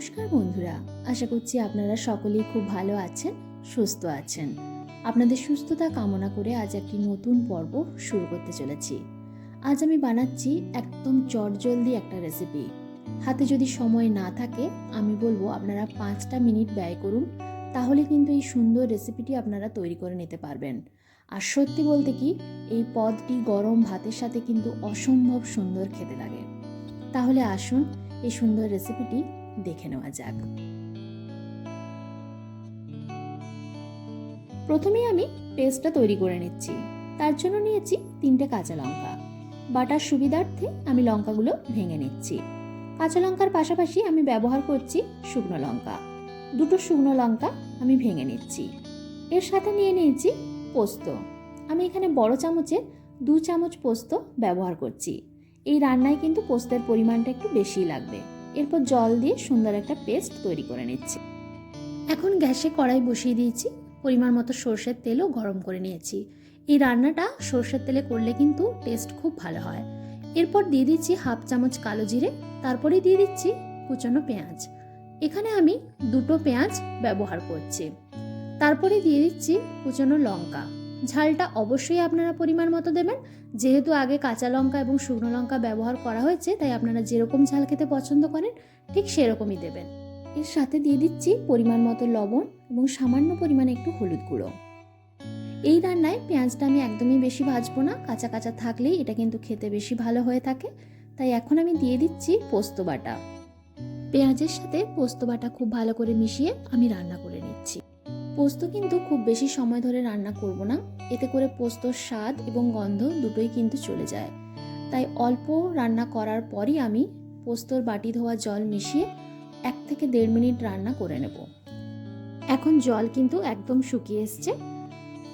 নমস্কার বন্ধুরা, আশা করছি আপনারা সকলেই খুব ভালো আছেন, সুস্থ আছেন। আপনাদের সুস্থতা কামনা করে আজ একটি নতুন পর্ব শুরু করতে চলেছি। আজ আমি বানাচ্ছি একদম চটজলদি একটা রেসিপি হাতে যদি সময় না থাকে, আমি বলব আপনারা পাঁচটা মিনিট ব্যয় করুন, তাহলে কিন্তু এই সুন্দর রেসিপিটি আপনারা তৈরি করে নিতে পারবেন। আর সত্যি বলতে কি, এই পদটি গরম ভাতের সাথে কিন্তু অসম্ভব সুন্দর খেতে লাগে। তাহলে আসুন, এই সুন্দর রেসিপিটি দেখে নেওয়া যাক। প্রথমেই আমি পেস্টটা তৈরি করে নিচ্ছি। তার জন্য নিয়েছি তিনটে কাঁচা লঙ্কা। বাটার সুবিধার্থে আমি লঙ্কাগুলো ভেঙে নিচ্ছি। কাঁচা লঙ্কার পাশাপাশি আমি ব্যবহার করছি শুকনো লঙ্কা। দুটো শুকনো লঙ্কা আমি ভেঙে নিচ্ছি। এর সাথে নিয়ে নিয়েছি পোস্ত। আমি এখানে বড় চামচে দু চামচ পোস্ত ব্যবহার করছি। এই রান্নায় কিন্তু পোস্তের পরিমাণটা একটু বেশিই লাগবে। এরপর জল দিয়ে সুন্দর একটা পেস্ট তৈরি করে নিচ্ছি। এখন গ্যাসে কড়াই বসিয়ে দিয়েছি। পরিমাণ মতো সর্ষের তেলও গরম করে নিয়েছি। এই রান্নাটা সর্ষের তেলে করলে কিন্তু টেস্ট খুব ভালো হয়। এরপর দিয়ে দিচ্ছি হাফ চামচ কালো জিরে, তারপরে দিয়ে দিচ্ছি কুচনো পেঁয়াজ। এখানে আমি দুটো পেঁয়াজ ব্যবহার করছি। তারপরে দিয়ে দিচ্ছি কুচনো লঙ্কা। ঝালটা অবশ্যই আপনারা পরিমাণ মতো দেবেন। যেহেতু আগে কাঁচা লঙ্কা এবং শুকনো লঙ্কা ব্যবহার করা হয়েছে, তাই আপনারা যেরকম ঝাল খেতে পছন্দ করেন, ঠিক সেরকমই দেবেন। এর সাথে দিয়ে দিচ্ছি পরিমাণ মতো লবণ এবং সামান্য পরিমাণে একটু হলুদ গুঁড়ো। এই রান্নায় পেঁয়াজটা আমি একদমই বেশি ভাজবো না, কাঁচা কাঁচা থাকলেই এটা কিন্তু খেতে বেশি ভালো হয়ে থাকে। তাই এখন আমি দিয়ে দিচ্ছি পোস্ত বাটা। পেঁয়াজের সাথে পোস্ত বাটা খুব ভালো করে মিশিয়ে আমি রান্না করে নিচ্ছি। পোস্ত কিন্তু খুব বেশি সময় ধরে রান্না করব না। এতে করে পোস্তর স্বাদ এবং গন্ধ দুটোই কিন্তু চলে যায়। তাই অল্প রান্না করার পরই আমি পোস্তর বাটি ধোয়া জল মিশিয়ে এক থেকে দেড় মিনিট রান্না করে নেব। এখন জল কিন্তু একদম শুকিয়ে এসছে।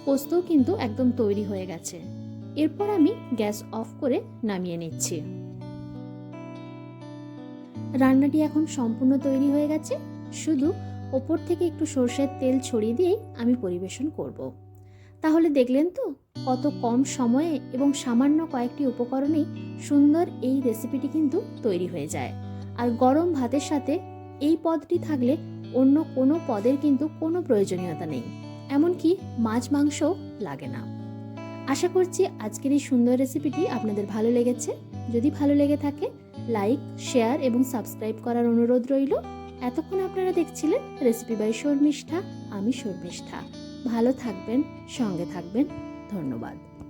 পোস্তও কিন্তু একদম তৈরি হয়ে গেছে। এরপর আমি গ্যাস অফ করে নামিয়ে নিচ্ছি। রান্নাটি এখন সম্পূর্ণ তৈরি হয়ে গেছে। শুধু ওপর থেকে একটু সর্ষের তেল ছড়িয়ে দিয়েই আমি পরিবেশন করব। তাহলে দেখলেন তো, কত কম সময়ে এবং সামান্য কয়েকটি উপকরণেই সুন্দর এই রেসিপিটি কিন্তু তৈরি হয়ে যায়। আর গরম ভাতের সাথে এই পদটি থাকলে অন্য কোনো পদের কিন্তু কোনো প্রয়োজনীয়তা নেই, এমনকি মাছ মাংসও লাগে না। আশা করছি আজকের এই সুন্দর রেসিপিটি আপনাদের ভালো লেগেছে। যদি ভালো লেগে থাকে, লাইক, শেয়ার এবং সাবস্ক্রাইব করার অনুরোধ রইল। এতক্ষণ আপনারা দেখছিলেন রেসিপি বাই শর্মিষ্ঠা আমি শর্মিষ্ঠা। ভালো থাকবেন সঙ্গে থাকবেন। ধন্যবাদ।